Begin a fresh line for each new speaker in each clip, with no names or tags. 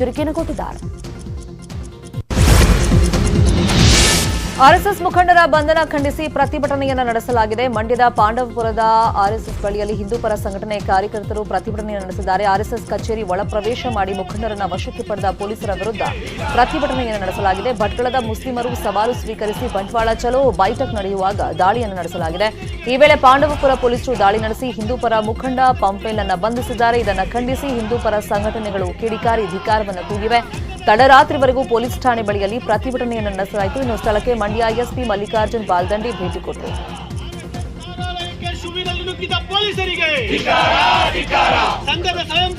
ಎಚ್ಚರಿಕೆಯನ್ನು ಕೊಟ್ಟಿದ್ದಾರೆ
ಆರ್ಎಸ್ಎಸ್ ಮುಖಂಡರ ಬಂಧನ ಖಂಡಿಸಿ ಪ್ರತಿಭಟನೆಯನ್ನು ನಡೆಸಲಾಗಿದೆ. ಮಂಡ್ಯದ ಪಾಂಡವಪುರದ ಆರ್ಎಸ್ಎಸ್ ಬಳಿಯಲ್ಲಿ ಹಿಂದೂಪರ ಸಂಘಟನೆ ಕಾರ್ಯಕರ್ತರು ಪ್ರತಿಭಟನೆಯನ್ನು ನಡೆಸಿದ್ದಾರೆ. ಆರ್ಎಸ್ಎಸ್ ಕಚೇರಿ ಒಳಪ್ರವೇಶ ಮಾಡಿ ಮುಖಂಡರನ್ನ ವಶಕ್ಕೆ ಪಡೆದ ಪೊಲೀಸರ ವಿರುದ್ಧ ಪ್ರತಿಭಟನೆಯನ್ನು ನಡೆಸಲಾಗಿದೆ. ಭಟ್ಕಳದ ಮುಸ್ಲಿಮರು ಸವಾಲು ಸ್ವೀಕರಿಸಿ ಬಂಟ್ವಾಳ ಚಲೋ ಬೈಠಕ್ ನಡೆಯುವಾಗ ದಾಳಿಯನ್ನು ನಡೆಸಲಾಗಿದೆ. ಈ ವೇಳೆ ಪಾಂಡವಪುರ ಪೊಲೀಸರು ದಾಳಿ ನಡೆಸಿ ಹಿಂದೂಪರ ಮುಖಂಡ ಪಂಪೇಲ್ ಅನ್ನು ಬಂಧಿಸಿದ್ದಾರೆ. ಇದನ್ನು ಖಂಡಿಸಿ ಹಿಂದೂಪರ ಸಂಘಟನೆಗಳು ಕಿಡಿಕಾರಿ ಧಿಕಾರವನ್ನು ಕೂಗಿವೆ ತಡರಾತ್ರಿವರೆಗೂ ಪೊಲೀಸ್ ಠಾಣೆ ಬಳಿಯಲ್ಲಿ ಪ್ರತಿಭಟನೆಯನ್ನು ನಡೆಸಲಾಯಿತು. ಇನ್ನು ಸ್ಥಳಕ್ಕೆ ಮಂಡ್ಯ ಎಸ್ಪಿ ಮಲ್ಲಿಕಾರ್ಜುನ್ ಬಾಲ್ದಂಡಿ ಭೇಟಿ ಕೊಟ್ಟರು.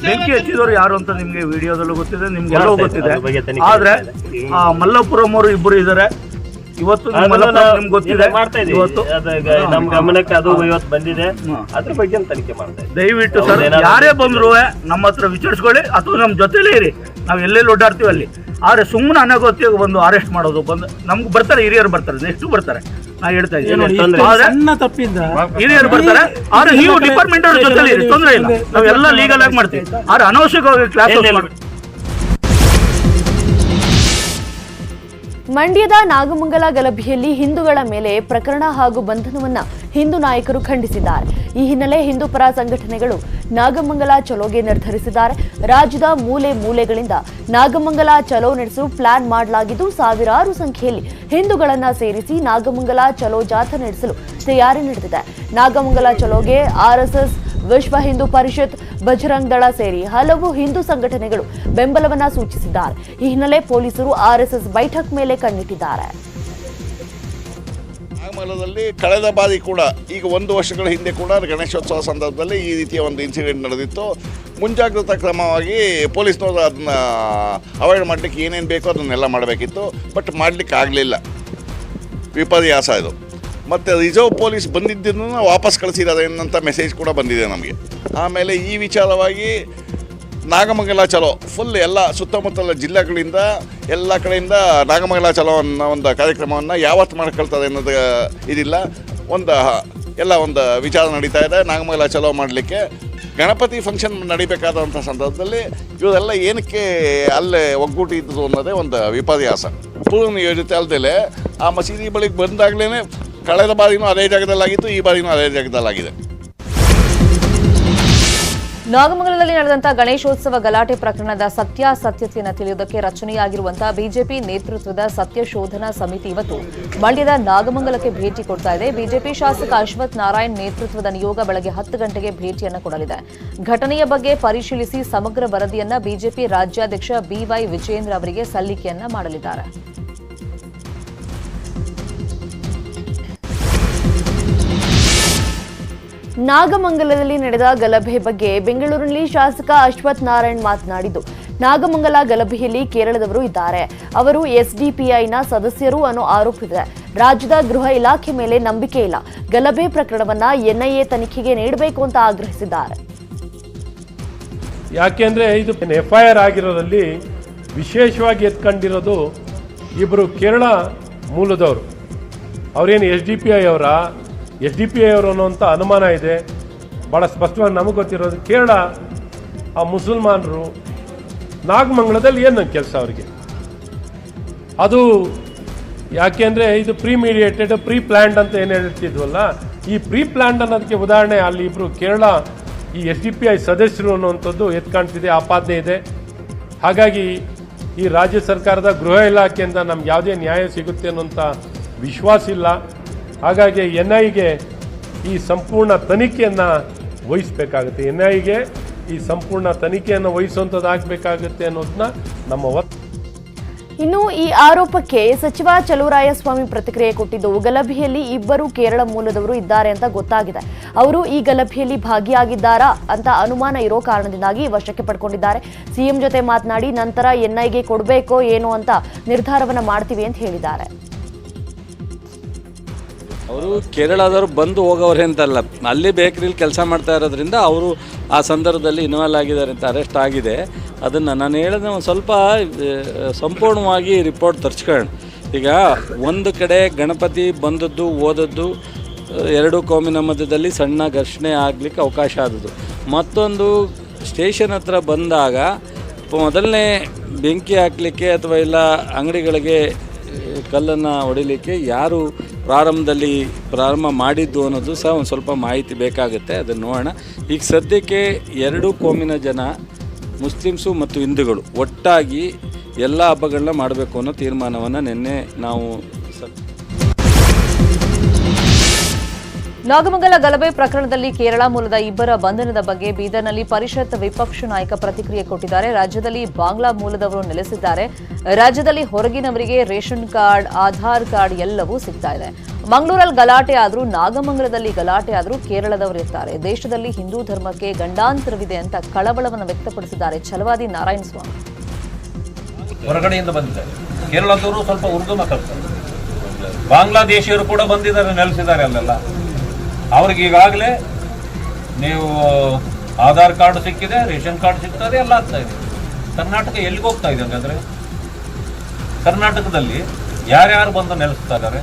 ಬೆಂಕಿ ಹಚ್ಚಿದವರು ಯಾರು ಅಂತ ನಿಮ್ಗೆ ವಿಡಿಯೋದಲ್ಲೂ ಗೊತ್ತಿದೆ ನಿಮ್ಗೆಲ್ಲವೂ ಗೊತ್ತಿದೆ.
ಅದ್ರ
ಆದ್ರೆ ಆ, ಮಲ್ಲಪುರಂ ಅವರು ಇಬ್ಬರು ಇದ್ದಾರೆ ಇವತ್ತು ನಿಮ್ಗೆ ಗೊತ್ತಿದೆ. ಇವತ್ತು.
ನಮ್ ಗಮನಕ್ಕೆ ಅದು ಇವತ್ತು ಬಂದಿದೆ. ಅದ್ರ ಬಗ್ಗೆ ತನಿಖೆ ಮಾಡ್ತಾ ಇದ್ದೀವಿ.
ದಯವಿಟ್ಟು ಸರ್ ಯಾರೇ ಬಂದ್ರು ನಮ್ಮ ಹತ್ರ ವಿಚಾರಿಸ್ಕೊಳ್ಳಿ ಅಥವಾ ನಮ್ಮ ಜೊತೆಲೇ ಇರಿ. ನಾವು ಎಲ್ಲೆಲ್ಲಿ ಓಡಾಡ್ತೀವಿ ಅಲ್ಲಿ. ಆದರೆ ಸುಮ್ಮನೆ ಅನಗತ್ಯವಾಗಿ ಬಂದು ಅರೆಸ್ಟ್ ಮಾಡೋದು ಬಂದು ನಮ್ಗೆ ಬರ್ತಾರೆ ಹಿರಿಯರು ಬರ್ತಾರೆ ನೆಕ್ಸ್ಟ್ ಬರ್ತಾರೆ. ನಾ ಹೇಳ್ತಾ ಇದ್ದೀನಿ. ಹಿರಿಯರು ಬರ್ತಾರೆ. ಆದ್ರೆ ನೀವು ಡಿಪಾರ್ಟ್ಮೆಂಟ್ ಅವ್ರ ಜೊತೆ ತೊಂದರೆ ಇಲ್ಲ. ನಾವೆಲ್ಲ ಲೀಗಲ್ ಆಗಿ ಮಾಡ್ತೀವಿ. ಆದ್ರೆ ಅನವಶ್ಯಕವಾಗಿ ಕ್ಲಾಸ್
ಮಂಡ್ಯದ ನಾಗಮಂಗಲ ಗಲಭೆಯಲ್ಲಿ ಹಿಂದೂಗಳ ಮೇಲೆ ಪ್ರಕರಣ ಹಾಗೂ ಬಂಧನವನ್ನ ಹಿಂದೂ ನಾಯಕರು ಖಂಡಿಸಿದ್ದಾರೆ. ಈ ಹಿನ್ನೆಲೆ ಹಿಂದೂ ಪರ ಸಂಘಟನೆಗಳು ನಾಗಮಂಗಲ ಚಲೋಗೆ ನಿರ್ಧರಿಸಿದ್ದಾರೆ. ರಾಜ್ಯದ ಮೂಲೆ ಮೂಲೆಗಳಿಂದ ನಾಗಮಂಗಲ ಚಲೋ ನಡೆಸಲು ಪ್ಲಾನ್ ಮಾಡಲಾಗಿದ್ದು, ಸಾವಿರಾರು ಸಂಖ್ಯೆಯಲ್ಲಿ ಹಿಂದೂಗಳನ್ನ ಸೇರಿಸಿ ನಾಗಮಂಗಲ ಚಲೋ ಜಾಥಾ ನಡೆಸಲು ತಯಾರಿ ನಡೆದಿದೆ. ನಾಗಮಂಗಲ ಚಲೋಗೆ ಆರ್ಎಸ್ಎಸ್ ವಿಶ್ವ ಹಿಂದೂ ಪರಿಷತ್ ಬಜರಂಗ್ ದಳ ಸೇರಿ ಹಲವು ಹಿಂದೂ ಸಂಘಟನೆಗಳು ಬೆಂಬಲವನ್ನ ಸೂಚಿಸಿದ್ದಾರೆ. ಈ ಹಿನ್ನೆಲೆ ಪೊಲೀಸರು ಆರ್ಎಸ್ಎಸ್ ಬೈಠಕ್ ಮೇಲೆ ಕಣ್ಣಿಟ್ಟಿದ್ದಾರೆ.
ಮಲದಲ್ಲಿ ಕಳೆದ ಬಾರಿ ಕೂಡ, ಈಗ ಒಂದು ವರ್ಷಗಳ ಹಿಂದೆ ಕೂಡ ಗಣೇಶೋತ್ಸವ ಸಂದರ್ಭದಲ್ಲಿ ಈ ರೀತಿಯ ಒಂದು ಇನ್ಸಿಡೆಂಟ್ ನಡೆದಿತ್ತು. ಮುಂಜಾಗ್ರತಾ ಕ್ರಮವಾಗಿ ಪೊಲೀಸ್ನವರು ಅದನ್ನ ಅವಾಯ್ಡ್ ಮಾಡಲಿಕ್ಕೆ ಏನೇನು ಬೇಕೋ ಅದನ್ನೆಲ್ಲ ಮಾಡಬೇಕಿತ್ತು ಬಟ್ ಮಾಡಲಿಕ್ಕೆ ಆಗಲಿಲ್ಲ ವಿಪರ್ಯಾಸ ಇದು. ಮತ್ತು ರಿಸರ್ವ್ ಪೊಲೀಸ್ ಬಂದಿದ್ದನ್ನು ವಾಪಸ್ ಕಳಿಸಿದ್ದಾರೆ ಅನ್ನೋಂಥ ಮೆಸೇಜ್ ಕೂಡ ಬಂದಿದೆ ನಮಗೆ. ಆಮೇಲೆ ಈ ವಿಚಾರವಾಗಿ ನಾಗಮಂಗಲ ಚಲೋ ಫುಲ್ ಎಲ್ಲ ಸುತ್ತಮುತ್ತಲ ಜಿಲ್ಲೆಗಳಿಂದ ಎಲ್ಲ ಕಡೆಯಿಂದ ನಾಗಮಂಗಲ ಚಲೋ ಅನ್ನೋ ಒಂದು ಕಾರ್ಯಕ್ರಮವನ್ನು ಯಾವತ್ತು ಮಾಡ್ಕೊಳ್ತಾರೆ ಅನ್ನೋದು ಇದಿಲ್ಲ. ಒಂದು ಎಲ್ಲ ಒಂದು ವಿಚಾರ ನಡೀತಾ ಇದೆ. ನಾಗಮಂಗಲ ಚಲೋ ಮಾಡಲಿಕ್ಕೆ ಗಣಪತಿ ಫಂಕ್ಷನ್ ನಡಿಬೇಕಾದಂಥ ಸಂದರ್ಭದಲ್ಲಿ ಇವರೆಲ್ಲ ಏನಕ್ಕೆ ಅಲ್ಲೇ ಒಗ್ಗೂಟಿದ್ರು ಅನ್ನೋದೇ ಒಂದು ವಿಪರ್ಯಾಸ. ಪೂರ್ವ ನಿಯೋಜಿತ ಅಲ್ದಲೆ ಆ ಮಸೀದಿ ಬಳಿಗೆ ಬಂದಾಗಲೇ ಕಳೆದ ಬಾರಿನೂ ಅದೇ ಜಾಗದಲ್ಲಾಗಿತ್ತು, ಈ ಬಾರಿನೂ ಅದೇ ಜಾಗದಲ್ಲಾಗಿದೆ.
ನಾಗಮಂಗಲದಲ್ಲಿ ನಡೆದಂತಹ ಗಣೇಶೋತ್ಸವ ಗಲಾಟೆ ಪ್ರಕರಣದ ಸತ್ಯಾಸತ್ಯತೆಯನ್ನು ತಿಳಿಯುವುದಕ್ಕೆ ರಚನೆಯಾಗಿರುವಂತಹ ಬಿಜೆಪಿ ನೇತೃತ್ವದ ಸತ್ಯಶೋಧನಾ ಸಮಿತಿ ಇವತ್ತು ಮಂಡ್ಯದ ನಾಗಮಂಗಲಕ್ಕೆ ಭೇಟಿ ಕೊಡ್ತಾ ಇದೆ. ಬಿಜೆಪಿ ಶಾಸಕ ಅಶ್ವಥ್ ನಾರಾಯಣ್ ನೇತೃತ್ವದ ನಿಯೋಗ ಬೆಳಗ್ಗೆ ಹತ್ತು ಗಂಟೆಗೆ ಭೇಟಿಯನ್ನು ಕೊಡಲಿದೆ. ಘಟನೆಯ ಬಗ್ಗೆ ಪರಿಶೀಲಿಸಿ ಸಮಗ್ರ ವರದಿಯನ್ನ ಬಿಜೆಪಿ ರಾಜ್ಯಾಧ್ಯಕ್ಷ ಬಿವೈ ವಿಜೇಂದ್ರ ಅವರಿಗೆ ಸಲ್ಲಿಕೆಯನ್ನ ಮಾಡಲಿದ್ದಾರೆ.
ನಾಗಮಂಗಲದಲ್ಲಿ ನಡೆದ ಗಲಭೆ ಬಗ್ಗೆ ಬೆಂಗಳೂರಿನಲ್ಲಿ ಶಾಸಕ ಅಶ್ವಥ್ ನಾರಾಯಣ್ ಮಾತನಾಡಿದ್ದು, ನಾಗಮಂಗಲ ಗಲಭೆಯಲ್ಲಿ ಕೇರಳದವರು ಇದ್ದಾರೆ. ಅವರು ಎಸ್ಡಿಪಿಐನ ಸದಸ್ಯರು ಅನ್ನೋ ಆರೋಪವಿದೆ ರಾಜ್ಯದ ಗೃಹ ಇಲಾಖೆ ಮೇಲೆ ನಂಬಿಕೆ ಇಲ್ಲ. ಗಲಭೆ ಪ್ರಕರಣವನ್ನ ಎನ್ಐಎ ತನಿಖೆಗೆ ನೀಡಬೇಕು ಅಂತ ಆಗ್ರಹಿಸಿದ್ದಾರೆ.
ಯಾಕೆಂದ್ರೆ ಇದು ಎಫ್ಐಆರ್ ಆಗಿರೋದಲ್ಲಿ ವಿಶೇಷವಾಗಿ ಎತ್ಕೊಂಡಿರೋದು ಇಬ್ಬರು ಕೇರಳ ಮೂಲದವರು. ಅವರೇನು ಎಸ್ ಡಿ ಪಿ ಐ ಅವರ? ಎಸ್ ಡಿ ಪಿ ಅವರು ಅನ್ನೋಂಥ ಅನುಮಾನ ಇದೆ. ಭಾಳ ಸ್ಪಷ್ಟವಾಗಿ ನಮಗೆ ಗೊತ್ತಿರೋದು, ಕೇರಳ ಆ ಮುಸಲ್ಮಾನರು ನಾಗಮಂಗಲದಲ್ಲಿ ಏನು ಕೆಲಸ ಅವರಿಗೆ? ಅದು ಯಾಕೆಂದರೆ ಇದು ಪ್ರೀ ಮೀಡಿಯೇಟೆಡ್ ಪ್ರೀ ಪ್ಲ್ಯಾಂಡ್ ಅಂತ ಏನು ಹೇಳ್ತಿದ್ವಲ್ಲ, ಈ ಪ್ರೀ ಪ್ಲ್ಯಾಂಡ್ ಅನ್ನೋದಕ್ಕೆ ಉದಾಹರಣೆ, ಅಲ್ಲಿ ಇಬ್ಬರು ಕೇರಳ ಈ ಎಸ್ ಡಿ ಪಿ ಐ ಸದಸ್ಯರು ಅನ್ನುವಂಥದ್ದು ಎತ್ಕಾಣ್ತಿದೆ ಆಪಾದನೆ ಇದೆ. ಹಾಗಾಗಿ ಈ ರಾಜ್ಯ ಸರ್ಕಾರದ ಗೃಹ ಇಲಾಖೆಯಿಂದ ನಮ್ಗೆ ಯಾವುದೇ ನ್ಯಾಯ ಸಿಗುತ್ತೆ ಅನ್ನೋಂಥ ವಿಶ್ವಾಸ ಇಲ್ಲ. ಹಾಗಾಗಿ ಎನ್ ಐಗೆ ಈ ಸಂಪೂರ್ಣ ತನಿಖೆಯನ್ನು ವಹಿಸಬೇಕಾಗುತ್ತೆ. ಎನ್ ಐಗೆ ಈ ಸಂಪೂರ್ಣ ತನಿಖೆಯನ್ನು ವಹಿಸುವಂಥದ್ದು ಆಗಬೇಕಾಗುತ್ತೆ ಅನ್ನೋದನ್ನ ನಮ್ಮ ಒತ್ತು
ಇನ್ನು ಈ ಆರೋಪಕ್ಕೆ ಸಚಿವ ಚಲುವರಾಯಸ್ವಾಮಿ ಪ್ರತಿಕ್ರಿಯೆ ಕೊಟ್ಟಿದ್ದು, ಗಲಭೆಯಲ್ಲಿ ಇಬ್ಬರು ಕೇರಳ ಮೂಲದವರು ಇದ್ದಾರೆ ಅಂತ ಗೊತ್ತಾಗಿದೆ. ಅವರು ಈ ಗಲಭೆಯಲ್ಲಿ ಭಾಗಿಯಾಗಿದ್ದಾರಾ ಅಂತ ಅನುಮಾನ ಇರೋ ಕಾರಣದಿಂದಾಗಿ ವಶಕ್ಕೆ ಪಡ್ಕೊಂಡಿದ್ದಾರೆ. ಸಿಎಂ ಜೊತೆ ಮಾತನಾಡಿ, ನಂತರ ಎನ್ಐಗೆ ಕೊಡಬೇಕೋ ಏನೋ ಅಂತ ನಿರ್ಧಾರವನ್ನು ಮಾಡ್ತೀವಿ ಅಂತ ಹೇಳಿದ್ದಾರೆ.
ಅವರು ಕೇರಳದವರು ಬಂದು ಹೋಗೋರೆ ಅಂತಲ್ಲ. ಅಲ್ಲಿ ಬೇಕರಿಲಿ ಕೆಲಸ ಮಾಡ್ತಾ ಇರೋದ್ರಿಂದ ಅವರು ಆ ಸಂದರ್ಭದಲ್ಲಿ ಇನ್ವಾಲ್ವ್ ಆಗಿದ್ದಾರೆ ಅಂತ ಅರೆಸ್ಟ್ ಆಗಿದೆ. ಅದನ್ನು ನಾನು ಹೇಳಿದ್ರೆ ಒಂದು ಸ್ವಲ್ಪ ಸಂಪೂರ್ಣವಾಗಿ ರಿಪೋರ್ಟ್ ತರ್ಸ್ಕೊಳ್ಳೋಣ ಈಗ ಒಂದು ಕಡೆ ಗಣಪತಿ ಬಂದದ್ದು ಓದದ್ದು ಎರಡು ಕೋಮಿನ ಮಧ್ಯದಲ್ಲಿ ಸಣ್ಣ ಘರ್ಷಣೆ ಆಗಲಿಕ್ಕೆ ಅವಕಾಶ ಆದದ್ದು. ಮತ್ತೊಂದು ಸ್ಟೇಷನ್ ಹತ್ರ ಬಂದಾಗ, ಮೊದಲನೇ ಬೆಂಕಿ ಹಾಕಲಿಕ್ಕೆ ಅಥವಾ ಇಲ್ಲ ಅಂಗಡಿಗಳಿಗೆ ಕಲ್ಲನ್ನು ಹೊಡಿಲಿಕ್ಕೆ ಯಾರು ಪ್ರಾರಂಭದಲ್ಲಿ ಪ್ರಾರಂಭ ಮಾಡಿದ್ದು ಅನ್ನೋದು ಸಹ ಒಂದು ಸ್ವಲ್ಪ ಮಾಹಿತಿ ಬೇಕಾಗುತ್ತೆ, ಅದನ್ನು ನೋಡೋಣ. ಈಗ ಸದ್ಯಕ್ಕೆ ಎರಡು ಕೋಮಿನ ಜನ, ಮುಸ್ಲಿಮ್ಸು ಮತ್ತು ಹಿಂದೂಗಳು ಒಟ್ಟಾಗಿ ಎಲ್ಲ ಹಬ್ಬಗಳನ್ನ ಮಾಡಬೇಕು ಅನ್ನೋ ತೀರ್ಮಾನವನ್ನು ನಿನ್ನೆ ನಾವು
ನಾಗಮಂಗಲ ಗಲಭೆ ಪ್ರಕರಣದಲ್ಲಿ ಕೇರಳ ಮೂಲದ ಇಬ್ಬರ ಬಂಧನದ ಬಗ್ಗೆ ಬೀದರ್ನಲ್ಲಿ ಪರಿಷತ್ ವಿಪಕ್ಷ ನಾಯಕ ಪ್ರತಿಕ್ರಿಯೆ ಕೊಟ್ಟಿದ್ದಾರೆ. ರಾಜ್ಯದಲ್ಲಿ ಬಾಂಗ್ಲಾ ಮೂಲದವರು ನೆಲೆಸಿದ್ದಾರೆ. ರಾಜ್ಯದಲ್ಲಿ ಹೊರಗಿನವರಿಗೆ ರೇಷನ್ ಕಾರ್ಡ್, ಆಧಾರ್ ಕಾರ್ಡ್ ಎಲ್ಲವೂ ಸಿಗ್ತಾ ಇದೆ. ಮಂಗಳೂರಲ್ಲಿ ಗಲಾಟೆ ಆದರೂ, ನಾಗಮಂಗಲದಲ್ಲಿ ಗಲಾಟೆ ಆದರೂ ಕೇರಳದವರಿರ್ತಾರೆ ದೇಶದಲ್ಲಿ ಹಿಂದೂ ಧರ್ಮಕ್ಕೆ ಗಂಡಾಂತರವಿದೆ ಅಂತ ಕಳವಳವನ್ನು ವ್ಯಕ್ತಪಡಿಸಿದ್ದಾರೆ ಛಲವಾದಿ ನಾರಾಯಣ ಸ್ವಾಮಿ.
ಕೇರಳದವರು ಸ್ವಲ್ಪ ಉರ್ದು ಮಾತಾಡ್ತಾರೆ ಬಾಂಗ್ಲಾದೇಶಿಯರು ಕೂಡ ಬಂದಿದ್ದಾರೆ, ನೆಲೆಸಿದ್ದಾರೆ ಅಲ್ಲೆಲ್ಲ. ಅವ್ರಿಗೆ ಈಗಾಗಲೇ ನೀವು ಆಧಾರ್ ಕಾರ್ಡ್ ಸಿಕ್ಕಿದೆ, ರೇಷನ್ ಕಾರ್ಡ್ ಸಿಗ್ತದೆ, ಎಲ್ಲ ಆಗ್ತಾ ಇದೆ. ಕರ್ನಾಟಕ ಎಲ್ಲಿಗೆ ಹೋಗ್ತಾ ಇದೆ ಹಂಗಾದ್ರೆ? ಕರ್ನಾಟಕದಲ್ಲಿ ಯಾರ್ಯಾರು ಬಂದು ನೆಲೆಸ್ತಾ ಇದ್ದಾರೆ?